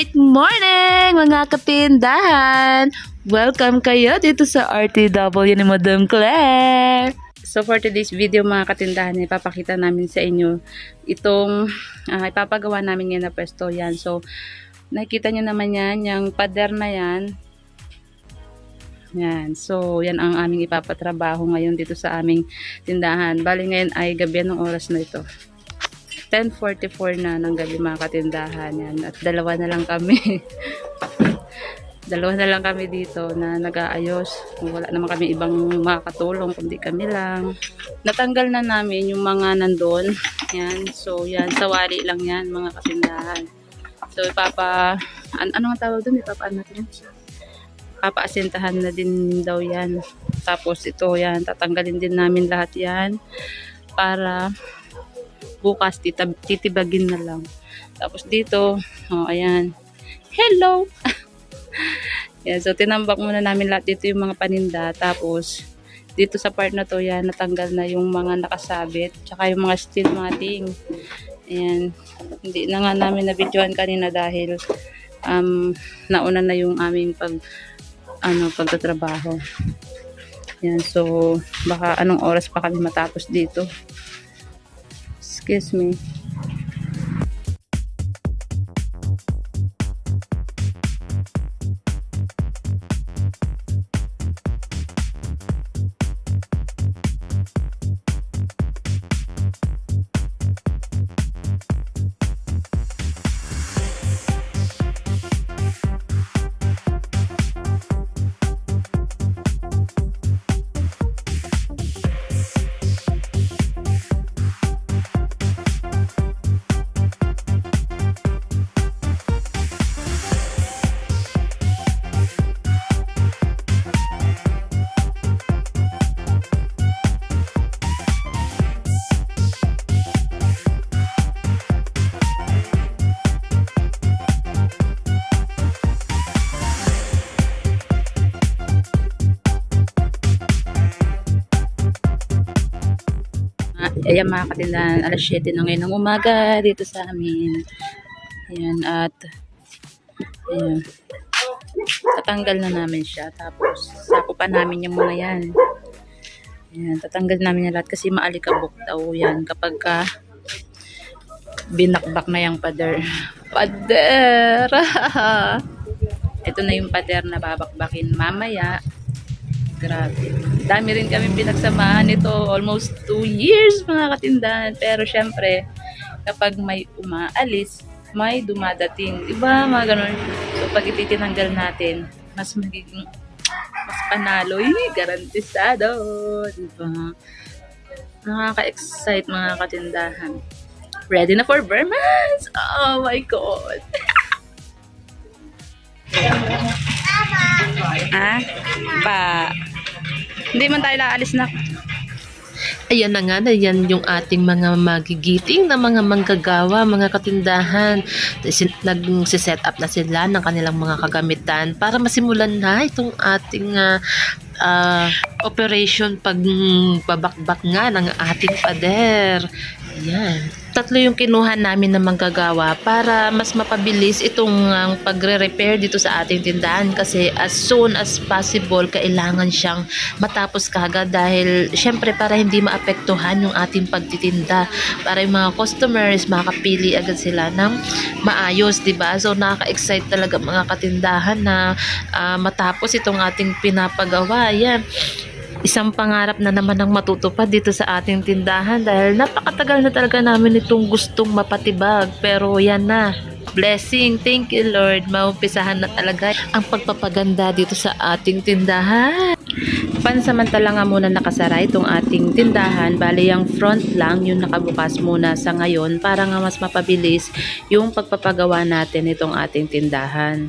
Great morning mga katindahan! Welcome kayo dito sa RTW ni Madam Claire! So for today's video mga katindahan, ipapakita namin sa inyo itong ah, ipapagawa namin ngayon na pwesto yan. So nakikita nyo naman yan, yung pader na yan. Yan. So yan ang aming ipapatrabaho ngayon dito sa aming tindahan. Bali ngayon ay gabi ng oras na ito. 10.44 na ng gabi mga katindahan yan. At dalawa na lang kami. dalawa na lang kami dito na nag-aayos. Wala naman kami ibang makakatulong kundi kami lang. Natanggal na namin yung mga nandun. Yan. So yan, sawali lang yan mga katindahan. So ipapa, an ano tawag doon? Ipapa ano natin yan? Papaasintahan na din daw yan. Tapos ito yan, tatanggalin din namin lahat yan para bukas titab titibagin na lang. Tapos dito, oh, ayan. Hello! yan, so tinambak muna namin lahat dito yung mga paninda. Tapos, dito sa part na to, yan, natanggal na yung mga nakasabit. Tsaka yung mga steel mating. Ayan. Hindi na nga namin na-videoan kanina dahil um, nauna na yung aming pag ano, pagtatrabaho. Yan, so baka anong oras pa kami matapos dito. Excuse me. Ayan mga katindahan, alas 7 na ngayon ng umaga dito sa amin. Ayan, at ayan. Tatanggal na namin siya. Tapos, sakupan namin yung mga yan. Ayan, tatanggal namin yung lahat kasi maalikabok daw yan kapag ka binakbak na yung pader. Pader! Ito na yung pader na babakbakin mamaya. Grabe. Dami rin kami pinagsamahan nito. Almost 2 years mga katindahan. Pero syempre, kapag may umaalis, may dumadating. Diba? Mga ganun. So pag ititinanggal natin, mas magiging mas panalo. Yee, garantisado. Diba? Nakaka-excite mga katindahan. Ready na for Burmans? Oh my God! ah? Pa. Hindi man tayo laalis na. Ayan na nga na yan yung ating mga magigiting na mga manggagawa, mga katindahan. Nag-set up na sila ng kanilang mga kagamitan para masimulan na itong ating ah, ah, operation pag babakbak nga ng ating pader. Yan. Tatlo yung kinuha namin na manggagawa para mas mapabilis itong ang pagre-repair dito sa ating tindahan kasi as soon as possible kailangan siyang matapos kagad dahil syempre para hindi maapektuhan yung ating pagtitinda para yung mga customers makapili agad sila ng maayos, 'di ba? So nakaka-excite talaga mga katindahan na ah, matapos itong ating pinapagawa. Yan isang pangarap na naman ang matutupad dito sa ating tindahan dahil napakatagal na talaga namin itong gustong mapatibag. Pero yan na. Blessing. Thank you Lord. Maumpisahan na talaga ang pagpapaganda dito sa ating tindahan. Pansamantala nga muna nakasara itong ating tindahan. Bali, yung front lang yung nakabukas muna sa ngayon para nga mas mapabilis yung pagpapagawa natin itong ating tindahan.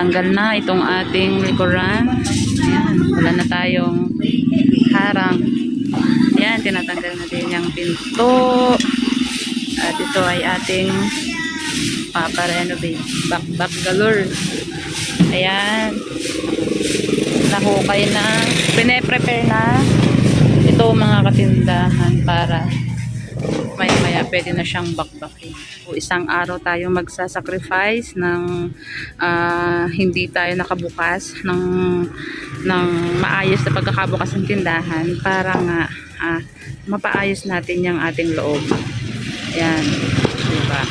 Natanggal na itong ating likuran. Ayan, wala na tayong harang. Ayan, tinatanggal na din yung pinto. At ito ay ating paparenovate. Back galore. Ayan. Nahukay na. Pine-prepare na. Ito mga katindahan para maya maya pwede na siyang bakbakin. O isang araw tayo magsasacrifice ng ah, hindi tayo nakabukas ng ng maayos na pagkakabukas ng tindahan para nga ah, mapaayos natin yung ating loob. Ayan. Diba?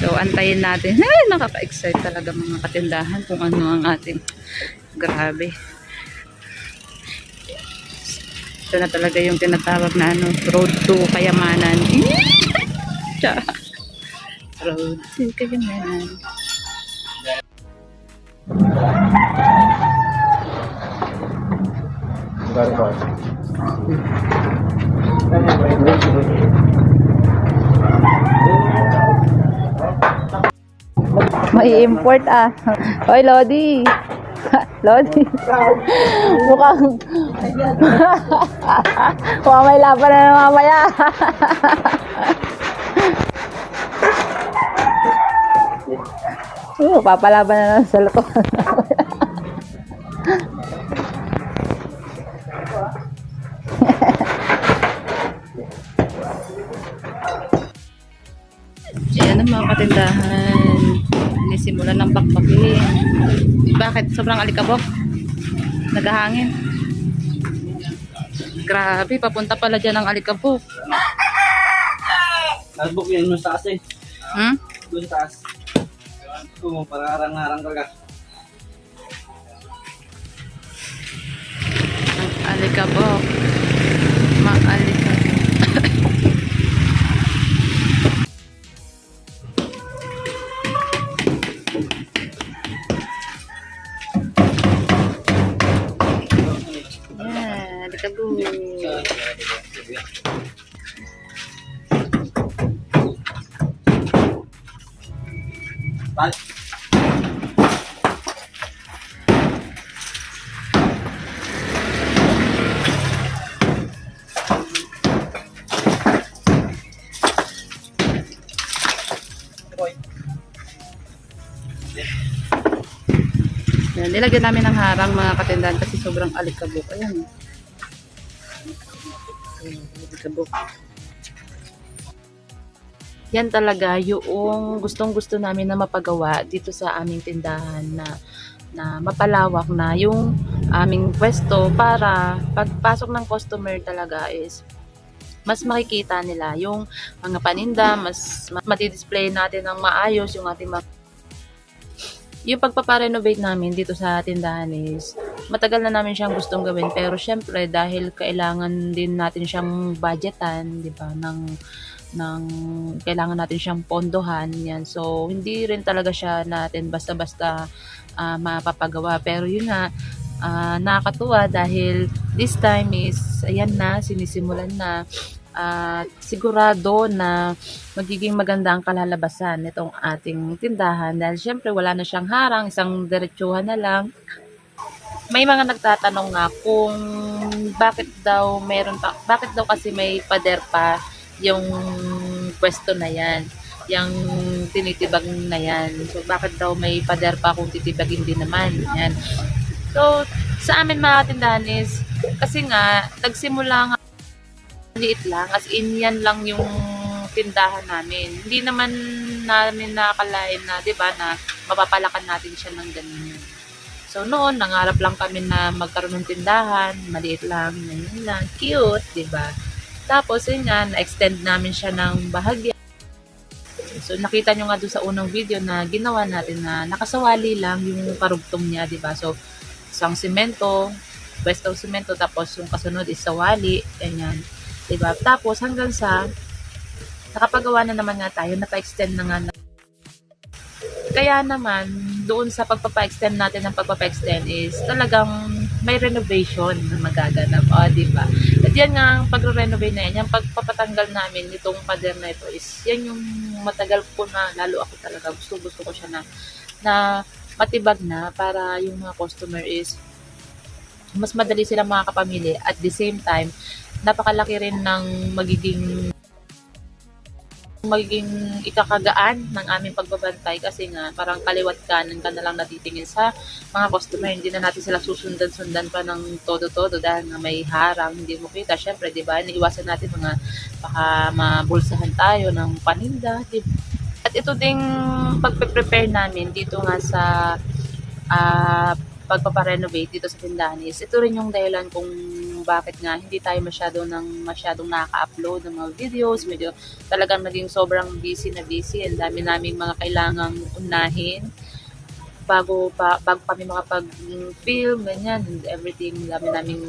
So, antayin natin. Ay, nakaka-excite talaga mga katindahan kung ano ang ating grabe. Ito na talaga yung tinatawag na ano, road to kayamanan. Tsa. Road to kayamanan. May import ah. Hoy, Lodi. Lodi. Mukhang... Mukhang may laban na naman mamaya. Uh, papalaban na naman sa luto. Ayan ang mga katindahan. Sinisimulan ng bakbakin. Bakit? Sobrang alikabok. Nagahangin. Grabe, papunta pala dyan ang alikabok. Notebook yan sa taas eh. Hmm? Sa taas. Ito mo, parang harang-harang talaga. Ang alikabok. Bal. Yan, nilagyan namin ng harang mga katindahan kasi sobrang alikabok. Ayan. Ayan, alikabok. Yan talaga yung gustong gusto namin na mapagawa dito sa aming tindahan na na mapalawak na. Yung aming pwesto para pagpasok ng customer talaga is mas makikita nila yung mga paninda, mas ma- matidisplay natin ng maayos yung ating mga yung pagpaparenovate namin dito sa tindahan is matagal na namin siyang gustong gawin pero syempre dahil kailangan din natin siyang budgetan, 'di ba, ng ng kailangan natin siyang pondohan yan. So hindi rin talaga siya natin basta-basta ah, mapapagawa pero yun nga ah, nakakatuwa dahil this time is ayan na sinisimulan na at sigurado na magiging maganda ang kalalabasan nitong ating tindahan dahil syempre wala na siyang harang, isang diretsuhan na lang. May mga nagtatanong nga kung bakit daw meron pa, bakit daw kasi may pader pa yung pwesto na yan, yung tinitibag na yan. So bakit daw may pader pa kung titibagin din naman yan. So sa amin mga tindahan is kasi nga nagsimula nga liit lang as in yan lang yung tindahan namin. Hindi naman namin nakakalain na, 'di ba, na mapapalakan natin siya ng ganyan. So noon, nangarap lang kami na magkaroon ng tindahan, maliit lang, ganyan lang, cute, 'di ba? Tapos yun nga, na-extend namin siya ng bahagya. So nakita nyo nga doon sa unang video na ginawa natin na nakasawali lang yung karugtong niya, 'di ba? So isang simento, pwestong simento, tapos yung kasunod is sawali, ganyan. 'di ba? Tapos hanggang sa nakapagawa na naman nga tayo, napa-extend na nga. na- Kaya naman, doon sa pagpapa-extend natin ng pagpapa-extend is talagang may renovation na magaganap. O, di ba? Yan nga, ang pagre-renovate na yan, yung pagpapatanggal namin nitong pader na ito is, yan yung matagal ko na, lalo ako talaga, gusto-gusto ko siya na, na matibag na para yung mga customer is mas madali silang makakapamili. At the same time napakalaki rin ng magiging magiging ikakagaan ng aming pagbabantay kasi nga parang kaliwat kanan ka na lang natitingin sa mga customer. Hindi na natin sila susundan-sundan pa ng todo-todo dahil nga may harang, hindi mo kita. Siyempre, di ba, iniiwasan natin mga baka mabulsahan tayo ng paninda. Di At ito ding pagpe-prepare namin dito nga sa ah pagpaparenovate dito sa tindahan is ito rin yung dahilan kung bakit nga hindi tayo masyado ng masyadong nakaka-upload ng mga videos. Medyo talagang naging sobrang busy na busy. Ang dami naming mga kailangang unahin bago pa bago kami makapag-film, ganyan, and everything, dami naming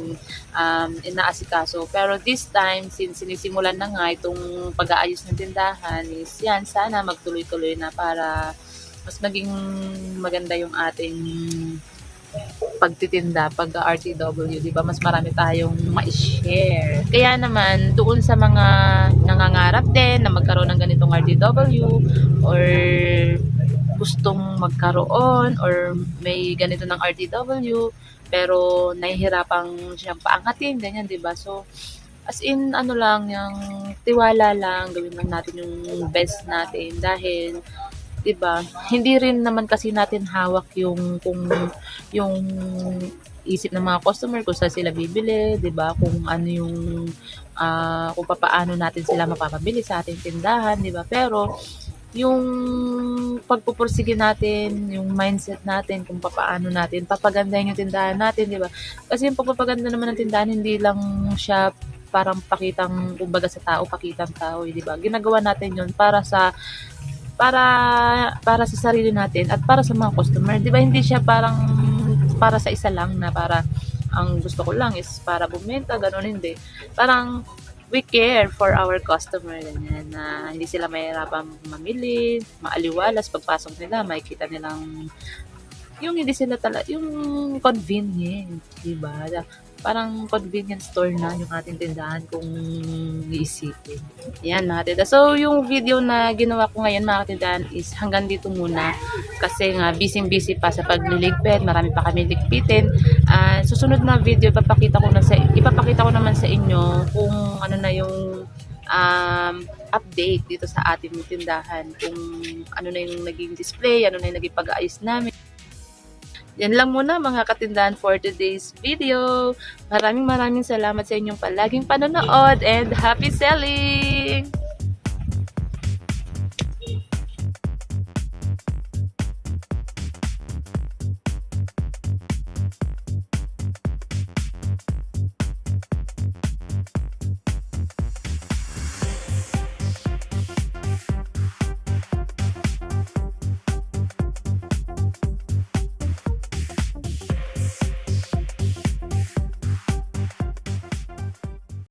um, inaasikaso. Pero this time, since sinisimulan na nga itong pag-aayos ng tindahan, is yan, sana magtuloy-tuloy na para mas maging maganda yung ating pagtitinda pag RTW, di ba? Mas marami tayong ma-share. Kaya naman, doon sa mga nangangarap din na magkaroon ng ganitong RTW or gustong magkaroon or may ganito ng RTW pero nahihirapang siyang paangatin, ganyan, di ba? So, as in, ano lang, yung tiwala lang, gawin lang natin yung best natin dahil 'di ba? Hindi rin naman kasi natin hawak yung kung yung isip ng mga customer kung saan sila bibili, 'di ba? Kung ano yung ah kung papaano natin sila mapapabili sa ating tindahan, 'di ba? Pero yung pagpupursige natin, yung mindset natin, kung papaano natin, papagandahin yung tindahan natin, di ba? Kasi yung pagpapaganda naman ng tindahan, hindi lang siya parang pakitang, kumbaga sa tao, pakitang tao, eh, di ba? Ginagawa natin yun para sa para para sa sarili natin at para sa mga customer. 'Di ba hindi siya parang para sa isa lang na para ang gusto ko lang is para bumenta, ganun hindi. Parang we care for our customer ganyan na hindi sila mahirapan mamili, maaliwalas pagpasok nila, makikita nilang yung hindi sila tala, yung convenient, 'di ba? Parang convenience store na yung ating tindahan kung iisipin. Yan mga tita. So, yung video na ginawa ko ngayon mga katindahan is hanggang dito muna. Kasi nga, busy-busy pa sa pagliligpit. Marami pa kami ligpitin. Ah, susunod na video, ipapakita ko, na sa, ipapakita ko naman sa inyo kung ano na yung um, update dito sa ating tindahan. Kung ano na yung naging display, ano na yung naging pag-aayos namin. Yan lang muna mga katindahan for today's video. Maraming maraming salamat sa inyong palaging panonood and happy selling!